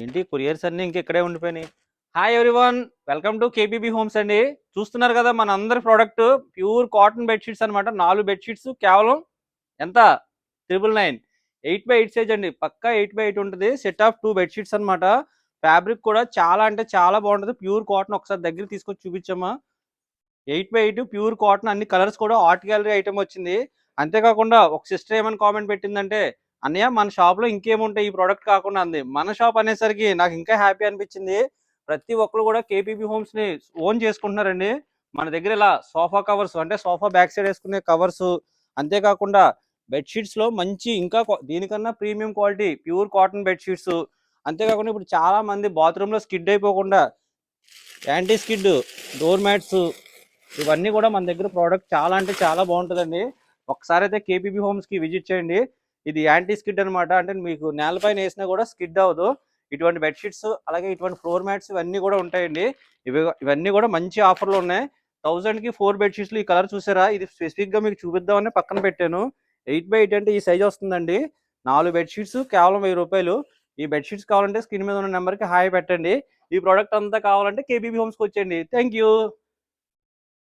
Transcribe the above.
ఏంటి కొరియర్స్ అన్నీ ఇంక ఇక్కడే ఉండిపోయినాయి. Hi everyone welcome to KPB homes అండి. చూస్తున్నారు కదా మన అందరి ప్రోడక్ట్ ప్యూర్ కాటన్ బెడ్షీట్స్ అనమాట నాలుగు బెడ్షీట్స్ కేవలం ఎంత? Triple nine eight by eight size అండి. పక్కా ఎయిట్ బై ఎయిట్ ఉంటుంది. సెట్ ఆఫ్ టూ బెడ్షీట్స్ అనమాట ఫ్యాబ్రిక్ కూడా చాలా అంటే చాలా బాగుంటుంది. ప్యూర్ కాటన్ ఒకసారి దగ్గర తీసుకొచ్చి చూపించమ్మా. Eight by eight pure cotton అన్ని కలర్స్ కూడా ఆర్ట్ గ్యాలరీ ఐటమ్ వచ్చింది. అంతేకాకుండా ఒక సిస్టర్ ఏమైనా కామెంట్ పెట్టిందంటే అన్నయ్య మన షాప్లో ఇంకేముంటాయి ఈ ప్రోడక్ట్ కాకుండా అంది. మన షాప్ అనేసరికి నాకు ఇంకా హ్యాపీ అనిపించింది. ప్రతి ఒక్కరు కూడా కేపీబీ హోమ్స్ని ఓన్ చేసుకుంటున్నారండి. మన దగ్గర ఇలా సోఫా కవర్స్ అంటే సోఫా బ్యాక్ సైడ్ వేసుకునే కవర్స్ అంతేకాకుండా బెడ్షీట్స్లో మంచి ఇంకా దీనికన్నా premium quality pure cotton bedsheets. అంతేకాకుండా ఇప్పుడు చాలా మంది స్కిడ్ అయిపోకుండా యాంటీ స్కిడ్ డోర్ మ్యాట్స్ ఇవన్నీ కూడా మన దగ్గర ప్రోడక్ట్ చాలా అంటే చాలా బాగుంటుందండి. ఒకసారి అయితే కేపీబీ హోమ్స్కి విజిట్ చేయండి. ఇది యాంటీ స్కిడ్ అనమాట అంటే మీకు నేలపైన వేసినా కూడా స్కిడ్ అవ్వదు. ఇటువంటి బెడ్షీట్స్ అలాగే ఇటువంటి ఫ్లోర్ మ్యాట్స్ ఇవన్నీ కూడా ఉంటాయండి. ఇవి ఇవన్నీ కూడా మంచి ఆఫర్లు ఉన్నాయి. థౌసండ్కి ఫోర్ బెడ్షీట్స్లు ఈ కలర్ చూసారా? ఇది స్పెసిఫిక్గా మీకు చూపిద్దామని పక్కన పెట్టాను. ఎయిట్ బై ఎయిట్ అంటే ఈ సైజ్ వస్తుందండి. నాలుగు బెడ్షీట్స్ కేవలం వెయ్యి రూపాయలు. ఈ బెడ్షీట్స్ కావాలంటే స్క్రీన్ మీద ఉన్న నెంబర్కి హాయ్ పెట్టండి. ఈ ప్రోడక్ట్ అంతా కావాలంటే కేబీబీ హోమ్స్కి వచ్చేయండి. Thank you